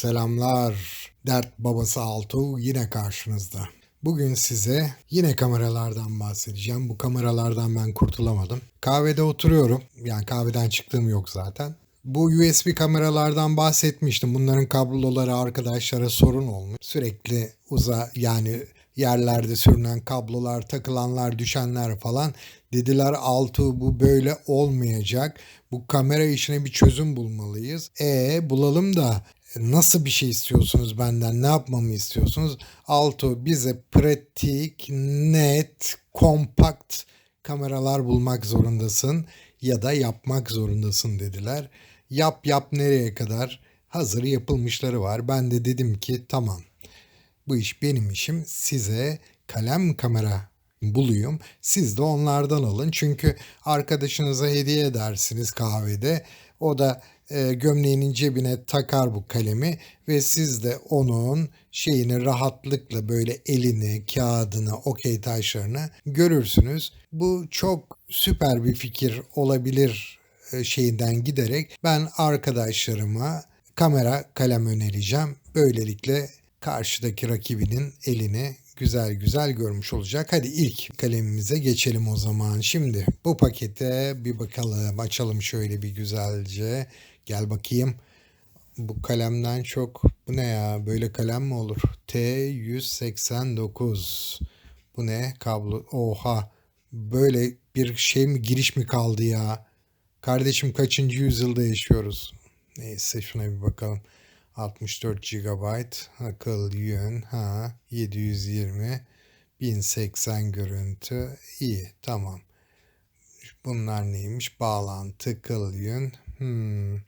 Selamlar. Dert babası Altuğ yine karşınızda. Bugün size yine kameralardan bahsedeceğim. Bu kameralardan ben kurtulamadım. Kahvede oturuyorum. Yani kahveden çıktığım yok zaten. Bu USB kameralardan bahsetmiştim. Bunların kabloları arkadaşlara sorun olmuş. Sürekli uza yani yerlerde sürünen kablolar, takılanlar, düşenler falan dediler Altu bu böyle olmayacak. Bu kamera işine bir çözüm bulmalıyız. E bulalım da nasıl bir şey istiyorsunuz benden? Ne yapmamı istiyorsunuz? Alto bize pratik, net, kompakt kameralar bulmak zorundasın ya da yapmak zorundasın dediler. Yap yap nereye kadar? Hazır yapılmışları var. Ben de dedim ki tamam. Bu iş benim işim. Size kalem kamera bulayım. Siz de onlardan alın. Çünkü arkadaşınıza hediye edersiniz kahvede. O da e, gömleğinin cebine takar bu kalemi ve siz de onun şeyini rahatlıkla böyle elini, kağıdını, okey taşlarını görürsünüz. Bu çok süper bir fikir olabilir e, şeyinden giderek ben arkadaşlarıma kamera kalem önereceğim. Böylelikle karşıdaki rakibinin elini güzel güzel görmüş olacak. Hadi ilk kalemimize geçelim o zaman. Şimdi bu pakete bir bakalım. Açalım şöyle bir güzelce. Gel bakayım. Bu kalemden çok bu ne ya? Böyle kalem mi olur? T189. Bu ne? Kablo. Oha. Böyle bir şey mi giriş mi kaldı ya? Kardeşim kaçıncı yüzyılda yaşıyoruz? Neyse şuna bir bakalım. 64 GB akıl yön ha 720 1080 görüntü iyi tamam. Bunlar neymiş? Bağlantı, kıl yön. Hmm.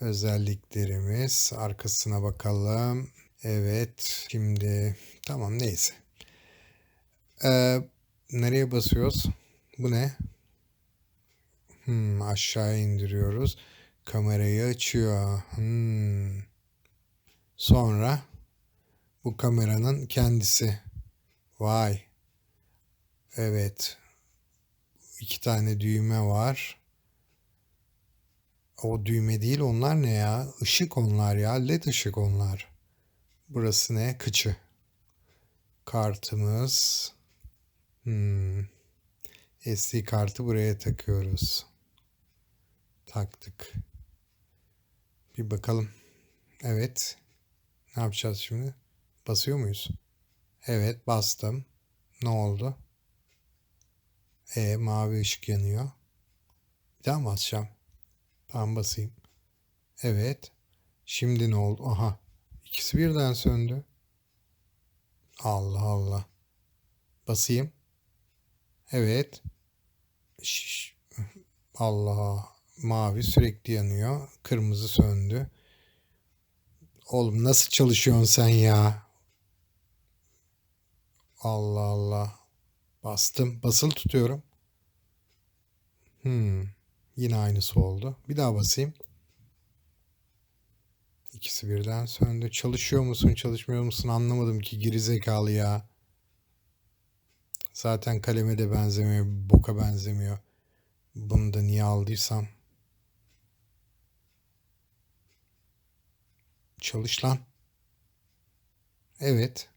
Özelliklerimiz. Arkasına bakalım. Evet. Şimdi tamam neyse. Ee, nereye basıyoruz? Bu ne? Hmm, aşağı indiriyoruz. Kamerayı açıyor. Hmm. Sonra bu kameranın kendisi. Vay. Evet. İki tane düğme var. O düğme değil onlar ne ya? Işık onlar ya. LED ışık onlar. Burası ne? Kıçı. Kartımız. Hmm. SD kartı buraya takıyoruz. Taktık. Bir bakalım. Evet. Ne yapacağız şimdi? Basıyor muyuz? Evet bastım. Ne oldu? E mavi ışık yanıyor. Bir daha mı basacağım? Tamam basayım. Evet. Şimdi ne oldu? Aha. İkisi birden söndü. Allah Allah. Basayım. Evet. Şiş. Allah. Mavi sürekli yanıyor. Kırmızı söndü. Oğlum nasıl çalışıyorsun sen ya? Allah Allah. Bastım. Basılı tutuyorum. Hmm. Yine aynısı oldu. Bir daha basayım. İkisi birden söndü. Çalışıyor musun, çalışmıyor musun anlamadım ki geri zekalı ya. Zaten kaleme de benzemiyor, boka benzemiyor. Bunu da niye aldıysam. Çalış lan. Evet.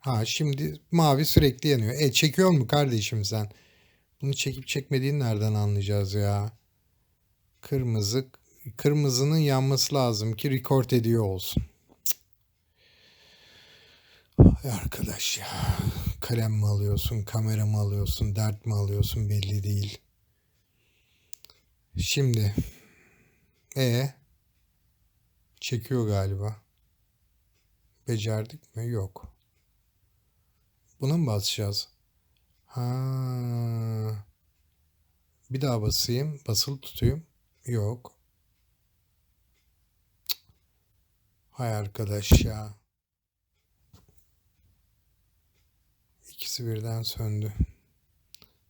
Ha şimdi mavi sürekli yanıyor. E çekiyor mu kardeşim sen? Bunu çekip çekmediğini nereden anlayacağız ya? Kırmızı. Kırmızının yanması lazım ki record ediyor olsun. Ay arkadaş ya. Kalem mi alıyorsun, kamera mı alıyorsun, dert mi alıyorsun belli değil. Şimdi. E çekiyor galiba. Becerdik mi? Yok. Buna mı basacağız? Ha. Bir daha basayım. Basılı tutayım. Yok. Hay arkadaş ya. İkisi birden söndü.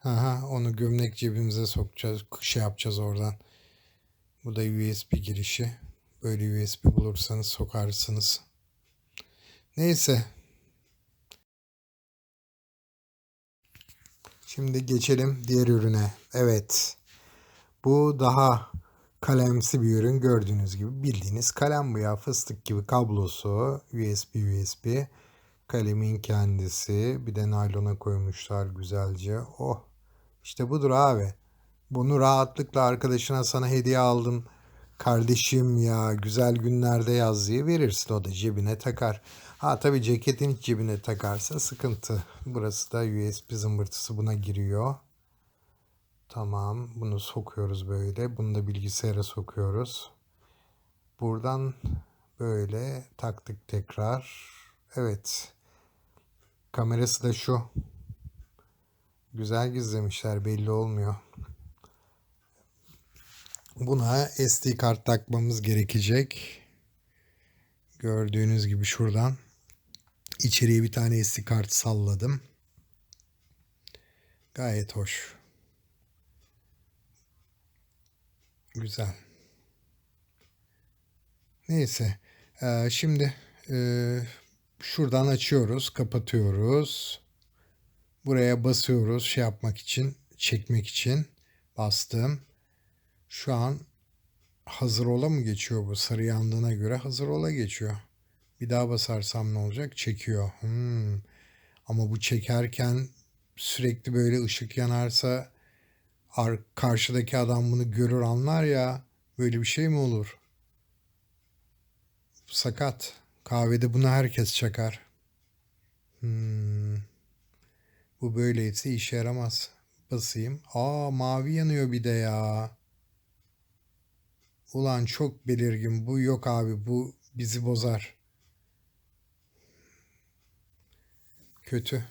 Aha onu gömlek cebimize sokacağız. Şey yapacağız oradan. Bu da USB girişi. Böyle USB bulursanız sokarsınız. Neyse. Şimdi geçelim diğer ürüne. Evet. Bu daha kalemsi bir ürün. Gördüğünüz gibi bildiğiniz kalem bu ya. Fıstık gibi kablosu USB USB kalemin kendisi. Bir de naylona koymuşlar güzelce. Oh. İşte budur abi. Bunu rahatlıkla arkadaşına sana hediye aldım kardeşim ya güzel günlerde yaz verirsin o da cebine takar ha tabi ceketin cebine takarsa sıkıntı burası da USB zımbırtısı buna giriyor Tamam. Bunu sokuyoruz böyle. Bunu da bilgisayara sokuyoruz. Buradan böyle taktık tekrar. Evet. Kamerası da şu. Güzel gizlemişler belli olmuyor. Buna SD kart takmamız gerekecek. Gördüğünüz gibi şuradan içeriye bir tane SD kart salladım. Gayet hoş. Güzel. Neyse. Ee, şimdi e, şuradan açıyoruz, kapatıyoruz. Buraya basıyoruz şey yapmak için, çekmek için bastım. Şu an hazır ola mı geçiyor bu? Sarı yandığına göre hazır ola geçiyor. Bir daha basarsam ne olacak? Çekiyor. Hmm. Ama bu çekerken sürekli böyle ışık yanarsa ar karşıdaki adam bunu görür anlar ya. Böyle bir şey mi olur? Sakat. Kahvede bunu herkes çakar. Hmm. Bu böyleyse işe yaramaz. Basayım. Aa mavi yanıyor bir de ya. Ulan çok belirgin. Bu yok abi. Bu bizi bozar. Kötü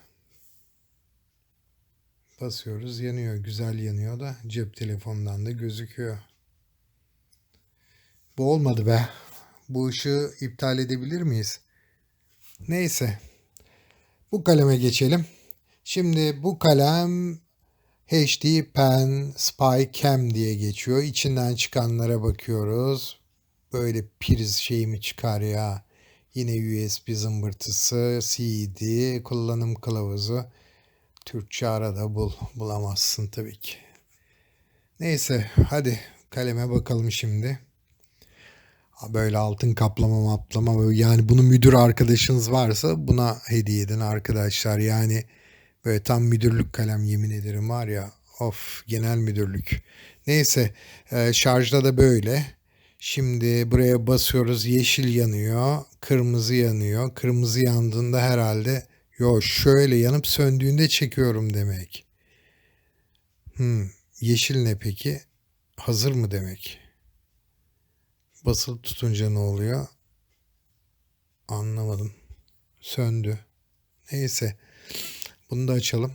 basıyoruz yanıyor. Güzel yanıyor da cep telefonundan da gözüküyor. Bu olmadı be. Bu ışığı iptal edebilir miyiz? Neyse. Bu kaleme geçelim. Şimdi bu kalem HD Pen Spy Cam diye geçiyor. İçinden çıkanlara bakıyoruz. Böyle priz şeyi mi çıkar ya? Yine USB zımbırtısı, CD, kullanım kılavuzu. Türkçe arada bul. Bulamazsın tabii ki. Neyse hadi kaleme bakalım şimdi. Böyle altın kaplama maplama yani bunu müdür arkadaşınız varsa buna hediye edin arkadaşlar. Yani böyle tam müdürlük kalem yemin ederim var ya of genel müdürlük. Neyse e, şarjda da böyle. Şimdi buraya basıyoruz yeşil yanıyor kırmızı yanıyor. Kırmızı yandığında herhalde Yo şöyle yanıp söndüğünde çekiyorum demek. Hmm, yeşil ne peki? Hazır mı demek? Basılı tutunca ne oluyor? Anlamadım. Söndü. Neyse. Bunu da açalım.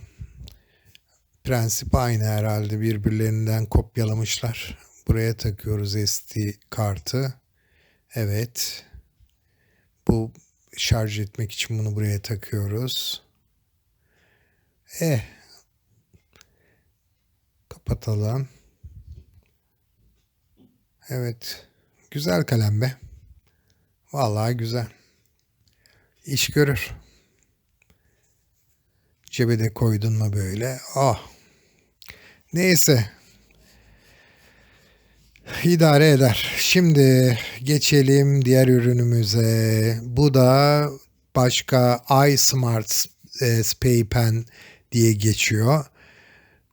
Prensip aynı herhalde. Birbirlerinden kopyalamışlar. Buraya takıyoruz SD kartı. Evet. Bu şarj etmek için bunu buraya takıyoruz. Eh. Kapatalım. Evet. Güzel kalem be. Vallahi güzel. İş görür. Cebe de koydun mu böyle? Ah. Neyse idare eder. Şimdi geçelim diğer ürünümüze. Bu da başka iSmart e, Pen diye geçiyor.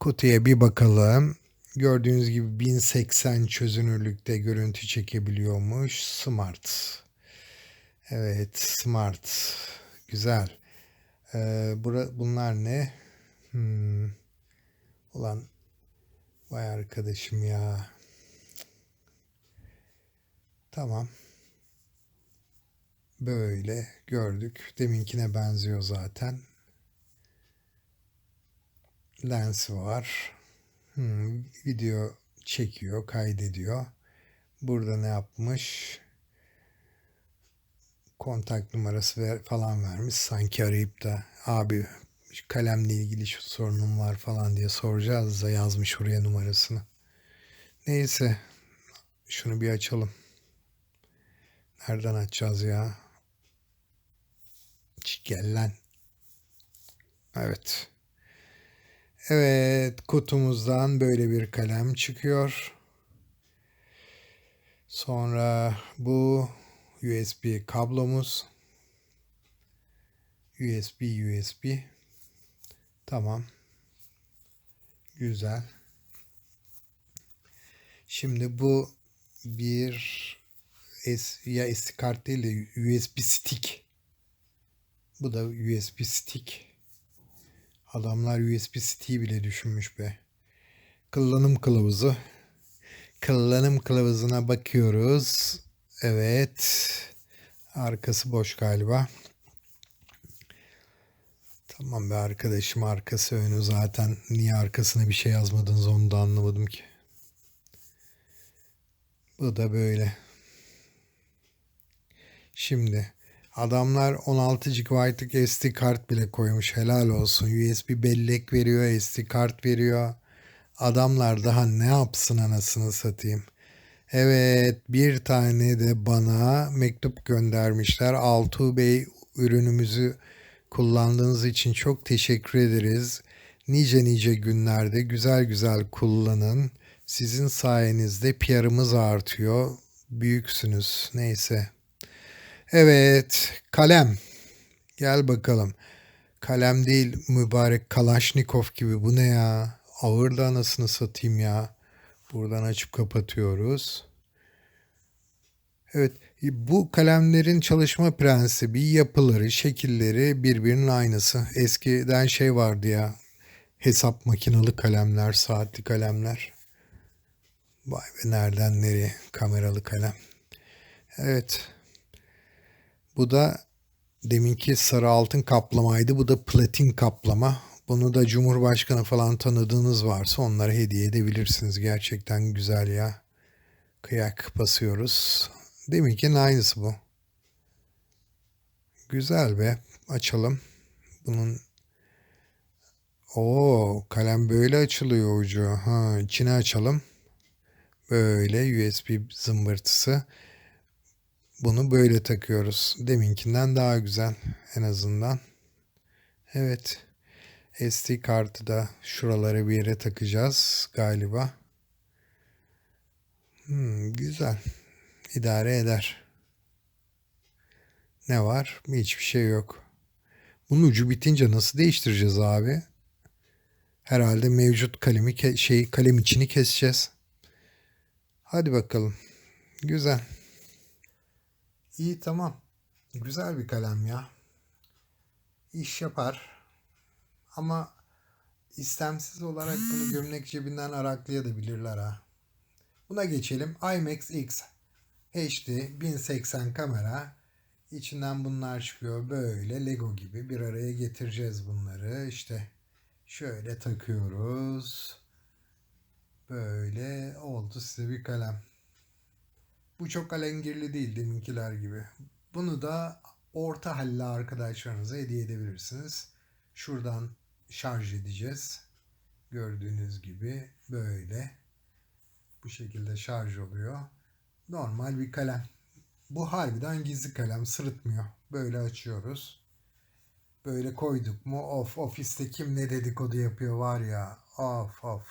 Kutuya bir bakalım. Gördüğünüz gibi 1080 çözünürlükte görüntü çekebiliyormuş. Smart. Evet, smart. Güzel. Ee, bura, bunlar ne? Hmm. Ulan vay arkadaşım ya. Tamam. Böyle gördük. Deminkine benziyor zaten. Lens var. Hmm, video çekiyor, kaydediyor. Burada ne yapmış? Kontak numarası ver, falan vermiş. Sanki arayıp da abi kalemle ilgili şu sorunum var falan diye soracağız da yazmış oraya numarasını. Neyse şunu bir açalım. Nereden açacağız ya? Gel. Evet. Evet kutumuzdan böyle bir kalem çıkıyor. Sonra bu USB kablomuz. USB USB. Tamam. Güzel. Şimdi bu bir S, ya SD kart değil de USB stick. Bu da USB stick. Adamlar USB stick'i bile düşünmüş be. Kullanım kılavuzu. Kullanım kılavuzuna bakıyoruz. Evet. Arkası boş galiba. Tamam be arkadaşım arkası önü zaten niye arkasına bir şey yazmadınız onu da anlamadım ki. Bu da böyle. Şimdi adamlar 16 GB'lık SD kart bile koymuş helal olsun. USB bellek veriyor, SD kart veriyor. Adamlar daha ne yapsın anasını satayım. Evet bir tane de bana mektup göndermişler. Altuğ Bey ürünümüzü kullandığınız için çok teşekkür ederiz. Nice nice günlerde güzel güzel kullanın. Sizin sayenizde PR'ımız artıyor. Büyüksünüz. Neyse. Evet, kalem. Gel bakalım. Kalem değil mübarek Kalaşnikov gibi. Bu ne ya? Ağır da anasını satayım ya. Buradan açıp kapatıyoruz. Evet, bu kalemlerin çalışma prensibi, yapıları, şekilleri birbirinin aynısı. Eskiden şey vardı ya. Hesap makinalı kalemler, saatli kalemler. Vay be nereden nereye kameralı kalem. Evet. Bu da deminki sarı altın kaplamaydı. Bu da platin kaplama. Bunu da Cumhurbaşkanı falan tanıdığınız varsa onlara hediye edebilirsiniz. Gerçekten güzel ya. Kıyak basıyoruz. Deminkinin aynısı bu. Güzel be. Açalım. Bunun o kalem böyle açılıyor ucu. Ha, içine açalım. Böyle USB zımbırtısı. Bunu böyle takıyoruz. Deminkinden daha güzel en azından. Evet. SD kartı da şuralara bir yere takacağız galiba. Hmm, güzel. İdare eder. Ne var? Hiçbir şey yok. Bunun ucu bitince nasıl değiştireceğiz abi? Herhalde mevcut kalemi şey kalem içini keseceğiz. Hadi bakalım. Güzel. İyi tamam. Güzel bir kalem ya. İş yapar. Ama istemsiz olarak bunu gömlek cebinden araklayabilirler ha. Buna geçelim. IMAX X HD 1080 kamera. İçinden bunlar çıkıyor. Böyle Lego gibi bir araya getireceğiz bunları. İşte şöyle takıyoruz. Böyle oldu size bir kalem. Bu çok alengirli değil deminkiler gibi. Bunu da orta halli arkadaşlarınıza hediye edebilirsiniz. Şuradan şarj edeceğiz. Gördüğünüz gibi böyle bu şekilde şarj oluyor. Normal bir kalem. Bu harbiden gizli kalem sırıtmıyor. Böyle açıyoruz. Böyle koyduk mu of ofiste kim ne dedikodu yapıyor var ya of of.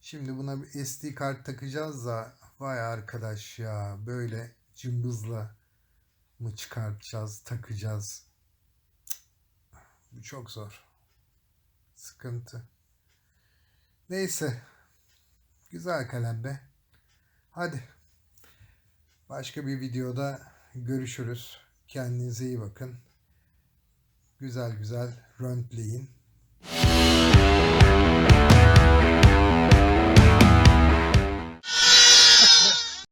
Şimdi buna bir SD kart takacağız da vay arkadaş ya böyle cımbızla mı çıkartacağız takacağız. Bu çok zor. Sıkıntı. Neyse. Güzel kalem be. Hadi. Başka bir videoda görüşürüz. Kendinize iyi bakın. Güzel güzel röntleyin.